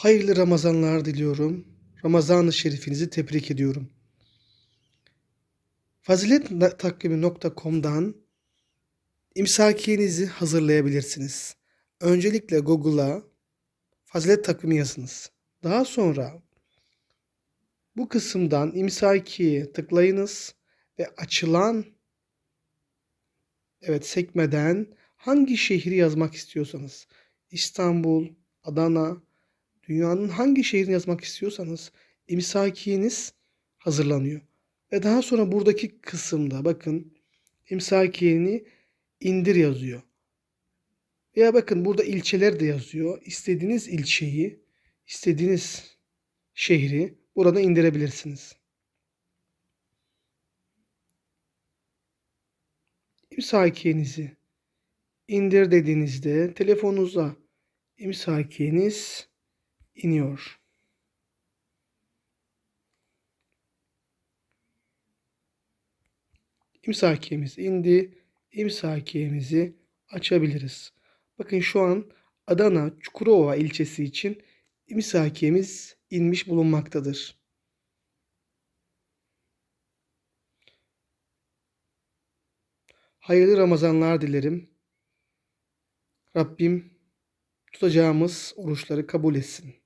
Hayırlı Ramazanlar diliyorum. Ramazan-ı Şerifinizi tebrik ediyorum. Fazilettakvimi.com'dan imsakiyenizi hazırlayabilirsiniz. Öncelikle Google'a fazilet takvimi yazınız. Daha sonra bu kısımdan imsakiye tıklayınız ve açılan evet sekmeden hangi şehri yazmak istiyorsanız İstanbul, Adana, dünyanın hangi şehrini yazmak istiyorsanız imsakiyeniz hazırlanıyor. Ve daha sonra buradaki kısımda bakın imsakiyeni indir yazıyor. Veya bakın burada ilçeler de yazıyor. İstediğiniz ilçeyi, istediğiniz şehri burada indirebilirsiniz. İmsakiyenizi indir dediğinizde telefonunuza imsakiyeniz iniyor. İmsakiyemiz indi. İmsakiyemizi açabiliriz. Bakın şu an Adana Çukurova ilçesi için imsakiyemiz inmiş bulunmaktadır. Hayırlı Ramazanlar dilerim. Rabbim tutacağımız oruçları kabul etsin.